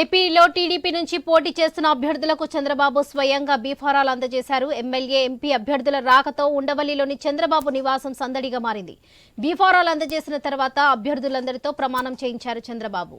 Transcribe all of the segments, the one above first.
ఏపీలో టీడీపీ నుంచి పోటీ చేస్తున్న అభ్యర్థులకు చంద్రబాబు స్వయంగా బీఫారాలు అందజేశారు. ఎమ్మెల్యే ఎంపీ అభ్యర్థుల రాకతో ఉండవల్లిలోని చంద్రబాబు నివాసం సందడిగా మారింది. బీఫారాలు అందజేసిన తర్వాత అభ్యర్థులందరితో ప్రమాణం చేయించారు చంద్రబాబు.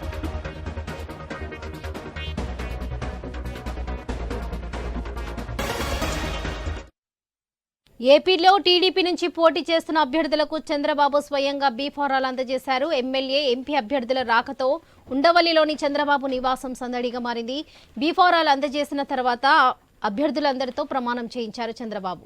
ఏపీలో టీడీపీ నుంచి పోటీ చేస్తున్న అభ్యర్థులకు చంద్రబాబు స్వయంగా బీఫారాలు అందజేశారు. ఎమ్మెల్యే ఎంపీ అభ్యర్థుల రాకతో ఉండవల్లిలోని చంద్రబాబు నివాసం సందడిగా మారింది. బీఫారాలు అందజేసిన తర్వాత అభ్యర్థులందరితో ప్రమాణం చేయించారు చంద్రబాబు.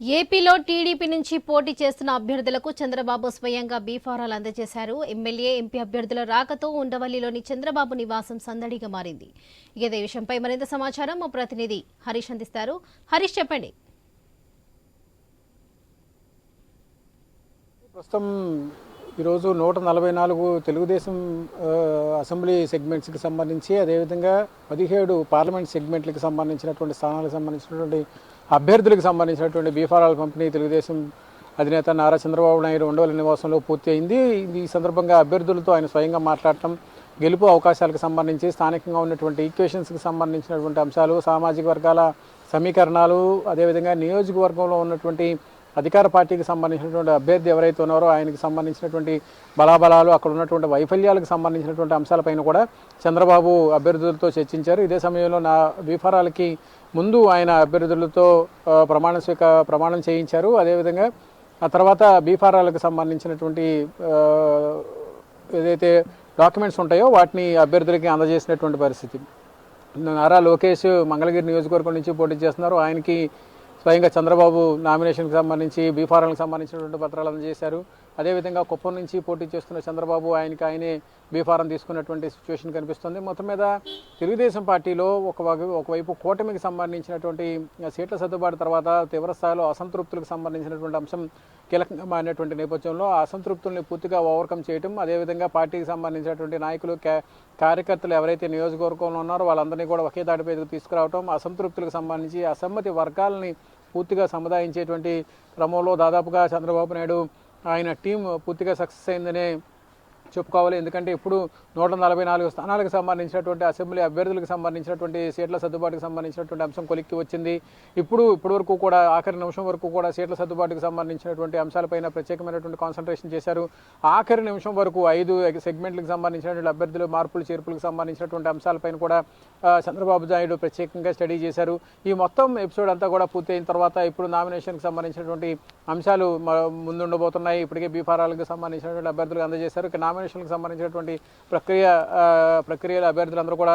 ఏపీలో టీడీపీ నుంచి పోటీ చేస్తున్న అభ్యర్థులకు చంద్రబాబు స్వయంగా బీఫారాలు అందజేశారు. ఎమ్మెల్యే ఎంపీ అభ్యర్థుల రాకతో ఉండవల్లిలోని చంద్రబాబు నివాసం సందడిగా మారింది. ఇదే విషయంపై మరింత సమాచారం మా ప్రతినిధి హరీష్ అందిస్తారు. హరీష్ చెప్పండి. ప్రస్తుతం ఈరోజు నూట నలభై నాలుగు తెలుగుదేశం అసెంబ్లీ సెగ్మెంట్స్కి సంబంధించి అదేవిధంగా పదిహేడు పార్లమెంట్ సెగ్మెంట్లకు సంబంధించినటువంటి స్థానాలకు సంబంధించినటువంటి అభ్యర్థులకు సంబంధించినటువంటి బీఫారాల పంపిణీ తెలుగుదేశం అధినేత నారా చంద్రబాబు నాయుడు ఉండవల్లి నివాసంలో పూర్తి అయింది ఈ సందర్భంగా అభ్యర్థులతో ఆయన స్వయంగా మాట్లాడటం గెలుపు అవకాశాలకు సంబంధించి స్థానికంగా ఉన్నటువంటి ఈక్వేషన్స్కి సంబంధించినటువంటి అంశాలు సామాజిక వర్గాల సమీకరణాలు అదేవిధంగా నియోజకవర్గంలో ఉన్నటువంటి అధికార పార్టీకి సంబంధించినటువంటి అభ్యర్థి ఎవరైతే ఉన్నారో ఆయనకి సంబంధించినటువంటి బలాబలాలు అక్కడ ఉన్నటువంటి వైఫల్యాలకు సంబంధించినటువంటి అంశాలపైన కూడా చంద్రబాబు అభ్యర్థులతో చర్చించారు. ఇదే సమయంలో నా బీఫారాలకి ముందు ఆయన అభ్యర్థులతో ప్రమాణ స్వీక ప్రమాణం చేయించారు. అదేవిధంగా ఆ తర్వాత బీఫారాలకు సంబంధించినటువంటి ఏదైతే డాక్యుమెంట్స్ ఉంటాయో వాటిని అభ్యర్థులకి అందజేసినటువంటి పరిస్థితి. నారా లోకేష్ మంగళగిరి నియోజకవర్గం నుంచి పోటీ చేస్తున్నారు. ఆయనకి స్వయంగా చంద్రబాబు నామినేషన్కి సంబంధించి బీఫారాలకు సంబంధించినటువంటి పత్రాలు అందజేశారు. అదేవిధంగా కుప్పం నుంచి పోటీ చేస్తున్న చంద్రబాబు ఆయనకి ఆయనే బీఫారం తీసుకున్నటువంటి సిచ్యువేషన్ కనిపిస్తుంది. మొత్తం మీద తెలుగుదేశం పార్టీలో ఒక ఒకవైపు కూటమికి సంబంధించినటువంటి సీట్ల సర్దుబాటు తర్వాత తీవ్రస్థాయిలో అసంతృప్తులకు సంబంధించినటువంటి అంశం కీలకంగా మారినటువంటి నేపథ్యంలో ఆ అసంతృప్తుల్ని పూర్తిగా ఓవర్కమ్ చేయటం అదేవిధంగా పార్టీకి సంబంధించినటువంటి నాయకులు కార్యకర్తలు ఎవరైతే నియోజకవర్గంలో ఉన్నారో వాళ్ళందరినీ కూడా ఒకే దాటిపైకి తీసుకురావటం అసంతృప్తులకు సంబంధించి అసమ్మతి వర్గాలని పూర్తిగా సముదాయించేటువంటి క్రమంలో దాదాపుగా చంద్రబాబు నాయుడు ఆయన టీం పూర్తిగా సక్సెస్ అయిందనే చెప్పుకోవాలి. ఎందుకంటే ఇప్పుడు నూట నలభై నాలుగు స్థానాలకు సంబంధించినటువంటి అసెంబ్లీ అభ్యర్థులకు సంబంధించినటువంటి సీట్ల సర్దుబాటుకు సంబంధించినటువంటి అంశం కొలిక్కి వచ్చింది. ఇప్పుడు ఇప్పటి వరకు కూడా ఆఖరి నిమిషం వరకు కూడా సీట్ల సర్దుబాటుకు సంబంధించినటువంటి అంశాలపైన ప్రత్యేకమైనటువంటి కాన్సన్ట్రేషన్ చేశారు. ఆఖరి నిమిషం వరకు ఐదు సెగ్మెంట్లకు సంబంధించినటువంటి అభ్యర్థులు మార్పులు చేర్పులకు సంబంధించినటువంటి అంశాలపైన కూడా చంద్రబాబు నాయుడు ప్రత్యేకంగా స్టడీ చేశారు. ఈ మొత్తం ఎపిసోడ్ అంతా కూడా పూర్తయిన తర్వాత ఇప్పుడు నామినేషన్కి సంబంధించినటువంటి అంశాలు ముందుండబోతున్నాయి. ఇప్పటికే బీఫారాలకు సంబంధించినటువంటి అభ్యర్థులకు అందజేశారు. ఇక నామినేషన్కి సంబంధించినటువంటి ప్రక్రియ ఆ, అభ్యర్థులందరూ కూడా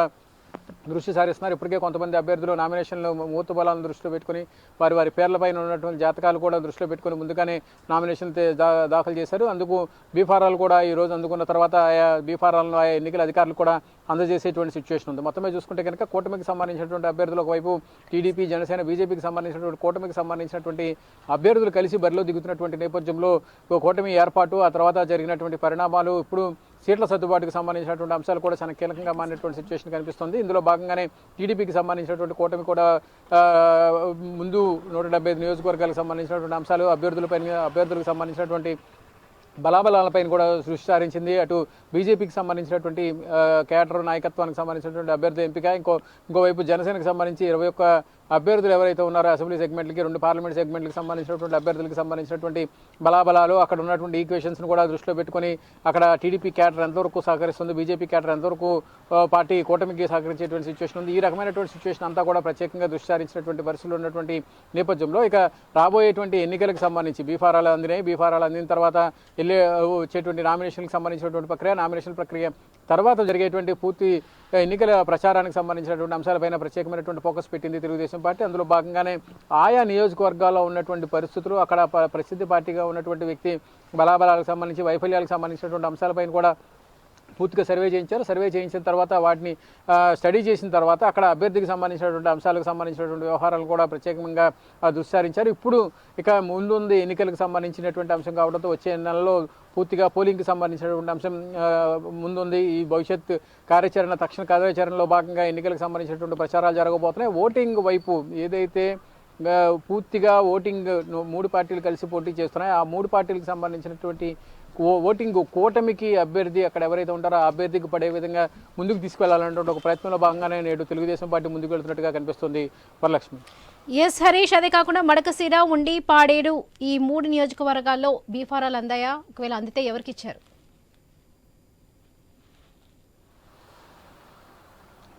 దృష్టి సారిస్తున్నారు. ఇప్పటికే కొంతమంది అభ్యర్థులు నామినేషన్లు మూర్త బలాలను దృష్టిలో పెట్టుకుని వారి వారి పేర్లపైన ఉన్నటువంటి జాతకాలు కూడా దృష్టిలో పెట్టుకుని ముందుగానే నామినేషన్ దా- దాఖలు చేశారు. అందుకు బీఫారాలు కూడా ఈ రోజు అందుకున్న తర్వాత ఆయా బీఫారాలను ఆయా ఎన్నికల అధికారులు కూడా అందజేసేటువంటి సిచ్యువేషన్ ఉంది. మొత్తమే చూసుకుంటే కనుక కూటమికి సంబంధించినటువంటి అభ్యర్థులు ఒకవైపు టీడీపీ జనసేన బీజేపీకి సంబంధించినటువంటి కూటమికి సంబంధించినటువంటి అభ్యర్థులు కలిసి బరిలో దిగుతున్నటువంటి నేపథ్యంలో ఓ కూటమి ఏర్పాటు ఆ తర్వాత జరిగినటువంటి పరిణామాలు ఇప్పుడు సీట్ల సర్దుబాటుకు సంబంధించినటువంటి అంశాలు కూడా చాలా కీలకంగా మారినటువంటి సిచ్యువేషన్ కనిపిస్తుంది. ఇందులో భాగంగానే టీడీపీకి సంబంధించినటువంటి కూటమి కూడా ముందు నూట డెబ్బై ఐదు నియోజకవర్గాలకు సంబంధించినటువంటి అంశాలు అభ్యర్థులపై అభ్యర్థులకు సంబంధించినటువంటి బలాబలాలపైన కూడా దృష్టి సారించింది. అటు బీజేపీకి సంబంధించినటువంటి కేటర్ నాయకత్వానికి సంబంధించినటువంటి అభ్యర్థి ఎంపిక. ఇంకో ఇంకోవైపు జనసేనకు సంబంధించి ఇరవై ఒక్క అభ్యర్థులు ఎవరైతే ఉన్నారో అసెంబ్లీ సెగ్మెంట్లకి రెండు పార్లమెంట్ సెగ్మెంట్లకు సంబంధించినటువంటి అభ్యర్థులకు సంబంధించినటువంటి బలాబలాలు అక్కడ ఉన్నటువంటి ఈక్వేషన్స్ను కూడా దృష్టిలో పెట్టుకొని అక్కడ టీడీపీ క్యాటర్ ఎంతవరకు సహకరిస్తుంది బీజేపీ క్యాటర్ ఎంతవరకు పార్టీ కూటమికి సహకరించేటువంటి సిచ్యువేషన్ ఉంది. ఈ రకమైనటువంటి సిచ్యువేషన్ అంతా కూడా ప్రత్యేకంగా దృష్టి సారించినటువంటి పరిస్థితులు ఉన్నటువంటి నేపథ్యంలో ఇక రాబోయేటువంటి ఎన్నికలకు సంబంధించి బీఫారాలు అందినాయి. బీఫారాలు అందిన తర్వాత వెళ్ళే వచ్చేటువంటి నామినేషన్కి సంబంధించినటువంటి ప్రక్రియ నామినేషన్ ప్రక్రియ తర్వాత జరిగేటువంటి పూర్తి ఎన్నికల ప్రచారానికి సంబంధించినటువంటి అంశాలపైన ప్రత్యేకమైనటువంటి ఫోకస్ పెట్టింది తెలుగుదేశం పార్టీ. అందులో భాగంగానే ఆయా నియోజకవర్గాల్లో ఉన్నటువంటి పరిస్థితులు అక్కడ ప్రసిద్ధి పార్టీగా ఉన్నటువంటి వ్యక్తి బలాబలాలకు సంబంధించి వైఫల్యాలకు సంబంధించినటువంటి అంశాలపైన కూడా పూర్తిగా సర్వే చేయించారు. సర్వే చేయించిన తర్వాత వాటిని స్టడీ చేసిన తర్వాత అక్కడ అభ్యర్థికి సంబంధించినటువంటి అంశాలకు సంబంధించినటువంటి వ్యవహారాలు కూడా ప్రత్యేకంగా దుస్సారించారు ఇప్పుడు ఇక ముందుంది ఎన్నికలకు సంబంధించినటువంటి అంశం కావడంతో వచ్చే నెలలో పూర్తిగా పోలింగ్కి సంబంధించినటువంటి అంశం ముందుంది. ఈ భవిష్యత్ కార్యాచరణ తక్షణ కార్యాచరణలో భాగంగా ఎన్నికలకు సంబంధించినటువంటి ప్రచారాలు జరగబోతున్నాయి. ఓటింగ్ వైపు ఏదైతే పూర్తిగా ఓటింగ్ మూడు పార్టీలు కలిసి పోటీ చేస్తున్నాయి ఆ మూడు పార్టీలకు సంబంధించినటువంటి ఓటింగ్ కూటమికి అభ్యర్థి అక్కడ ఎవరైతే ఉంటారో ఆ అభ్యర్థికి పడే విధంగా ముందుకు తీసుకెళ్ళాలంటే ఒక ప్రయత్నంలో భాగంగానే నేడు తెలుగుదేశం పార్టీ ముందుకు వెళ్తున్నట్టుగా కనిపిస్తుంది వరలక్ష్మి. ఎస్ హరీష్ అదే కాకుండా మడకశిర ఉండి పాడేరు ఈ మూడు నియోజకవర్గాల్లో బీఫారాలు అందాయా? ఒకవేళ అందితే ఎవరికి ఇచ్చారు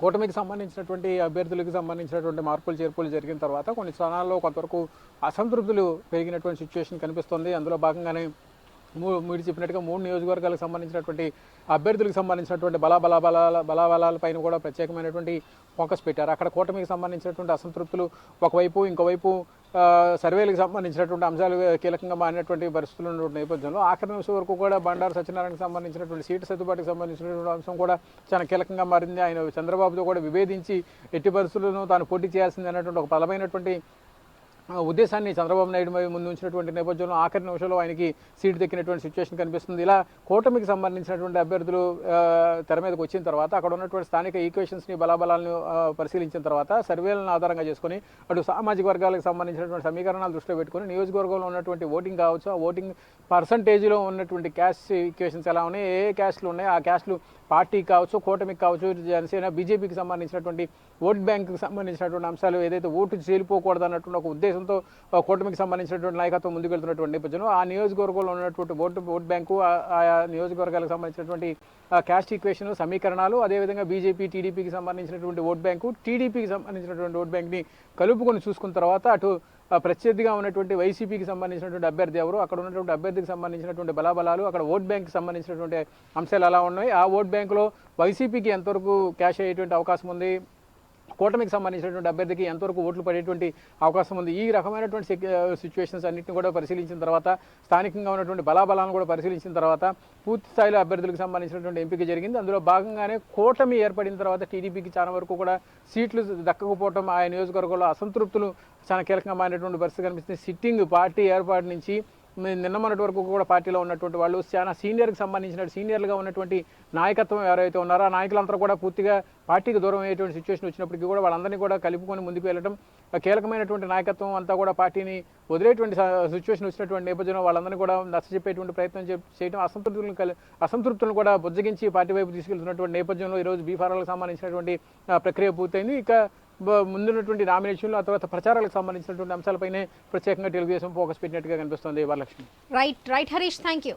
కూటమికి సంబంధించినటువంటి అభ్యర్థులకు సంబంధించినటువంటి మార్పులు చేర్పులు జరిగిన తర్వాత కొన్ని స్థానాల్లో కొంతవరకు అసంతృప్తులు పెరిగినటువంటి సిచ్యువేషన్ కనిపిస్తుంది. అందులో భాగంగానే మీరు చెప్పినట్టుగా మూడు నియోజకవర్గాలకు సంబంధించినటువంటి అభ్యర్థులకు సంబంధించినటువంటి బలా బలా బలాల బలాబలాలపైన కూడా ప్రత్యేకమైనటువంటి ఫోకస్ పెట్టారు. అక్కడ కూటమికి సంబంధించినటువంటి అసంతృప్తులు ఒకవైపు ఇంకోవైపు సర్వేలకు సంబంధించినటువంటి అంశాలు కీలకంగా మారినటువంటి పరిస్థితులు ఉన్నటువంటి నేపథ్యంలో ఆఖరి నిమిషం వరకు కూడా బండారు సత్యనారాయణకి సంబంధించినటువంటి సీటు సర్దుబాటుకు సంబంధించినటువంటి అంశం కూడా చాలా కీలకంగా మారింది. ఆయన చంద్రబాబుతో కూడా విభేదించి ఎట్టి పరిస్థితులను తాను పోటీ చేయాల్సింది అన్నటువంటి ఒక బలమైనటువంటి ఉద్దేశాన్ని చంద్రబాబు నాయుడు ముందు ఉంచినటువంటి నేపథ్యంలో ఆఖరి నిమిషంలో ఆయనకి సీటు దక్కినటువంటి సిచ్యువేషన్ కనిపిస్తుంది. ఇలా కూటమికి సంబంధించినటువంటి అభ్యర్థులు తెర మీదకి వచ్చిన తర్వాత అక్కడ ఉన్నటువంటి స్థానిక ఈక్వేషన్స్ని బలాబలాలను పరిశీలించిన తర్వాత సర్వేలను ఆధారంగా చేసుకొని అటు సామాజిక వర్గాలకు సంబంధించినటువంటి సమీకరణాలు దృష్టిలో పెట్టుకొని నియోజకవర్గంలో ఉన్నటువంటి ఓటింగ్ కావచ్చు ఆ ఓటింగ్ పర్సంటేజ్లో ఉన్నటువంటి క్యాష్ ఈక్వేషన్స్ ఎలా ఉన్నాయి ఏ ఏ క్యాస్ట్లు ఉన్నాయి ఆ క్యాస్ట్లు పార్టీ కావచ్చు కూటమికి కావచ్చు జనసేన బీజేపీకి సంబంధించినటువంటి ఓట్ బ్యాంకుకి సంబంధించినటువంటి అంశాలు ఏదైతే ఓటు చేలిపోకూడదు అన్నటువంటి ఒక ఉద్దేశంతో కూటమికి సంబంధించినటువంటి నాయకత్వం ముందుకు వెళ్తున్నటువంటి నేపథ్యంలో ఆ నియోజకవర్గంలో ఉన్నటువంటి ఓటు ఓట్ బ్యాంకు ఆ- ఆయా నియోజకవర్గాలకు సంబంధించినటువంటి క్యాస్ట్ ఈక్వేషన్ సమీకరణాలు అదేవిధంగా బీజేపీ టీడీపీకి సంబంధించినటువంటి ఓట్ బ్యాంకు టీడీపీకి సంబంధించినటువంటి ఓట్ బ్యాంక్ని కలుపుకొని చూసుకున్న తర్వాత అటు ప్రత్యర్థిగా ఉన్నటువంటి వైసీపీకి సంబంధించినటువంటి అభ్యర్థి ఎవరు? అక్కడ ఉన్నటువంటి అభ్యర్థికి సంబంధించినటువంటి బలాబలాలు అక్కడ ఓట్ బ్యాంక్కి సంబంధించినటువంటి అంశాలు ఎలా ఉన్నాయి? ఆ ఓట్ బ్యాంకులో వైసీపీకి ఎంతవరకు క్యాష్ అయ్యేటువంటి అవకాశం ఉంది? కూటమికి సంబంధించినటువంటి అభ్యర్థికి ఎంతవరకు ఓట్లు పడేటువంటి అవకాశం ఉంది? ఈ రకమైనటువంటి సిచ్యువేషన్స్ అన్నింటిని కూడా పరిశీలించిన తర్వాత స్థానికంగా ఉన్నటువంటి బలాబలాలను కూడా పరిశీలించిన తర్వాత పూర్తి స్థాయిలో అభ్యర్థులకు సంబంధించినటువంటి ఎంపిక జరిగింది. అందులో భాగంగానే కూటమి ఏర్పడిన తర్వాత టీడీపీకి చాలా వరకు కూడా సీట్లు దక్కకపోవడం ఆయా నియోజకవర్గంలో అసంతృప్తులు చాలా కీలకంగా మారినటువంటి పరిస్థితి కనిపిస్తుంది. సిట్టింగ్ పార్టీ ఏర్పాటు నుంచి నిన్న మొన్నటి వరకు కూడా పార్టీలో ఉన్నటువంటి వాళ్ళు చాలా సీనియర్కి సంబంధించిన సీనియర్లుగా ఉన్నటువంటి నాయకత్వం ఎవరైతే ఉన్నారో ఆ నాయకులంతా కూడా పూర్తిగా పార్టీకి దూరం అయ్యేటువంటి సిచ్యువేషన్ వచ్చినప్పటికీ కూడా వాళ్ళందరినీ కూడా కలుపుకొని ముందుకు వెళ్ళడం కీలకమైనటువంటి నాయకత్వం అంతా కూడా పార్టీని వదిలేటువంటి సిచ్యువేషన్ వచ్చినటువంటి నేపథ్యంలో వాళ్ళందరినీ కూడా నచ్చజెప్పేటువంటి ప్రయత్నం చేయడం అసంతృప్తులను కలి అసంతృప్తులను కూడా బుజ్జగించి పార్టీ వైపు తీసుకెళ్తున్నటువంటి నేపథ్యంలో ఈరోజు బీఫారాలకు సంబంధించినటువంటి ప్రక్రియ పూర్తయింది. ఇక ముందున్నటువంటి నామినేషన్లు ఆ తర్వాత ప్రచారాలకు సంబంధించినటువంటి అంశాలపైనే ప్రత్యేకంగా తెలుగుదేశం ఫోకస్ పెట్టినట్టుగా కనిపిస్తుంది Varalakshmi. Right right Harish thank you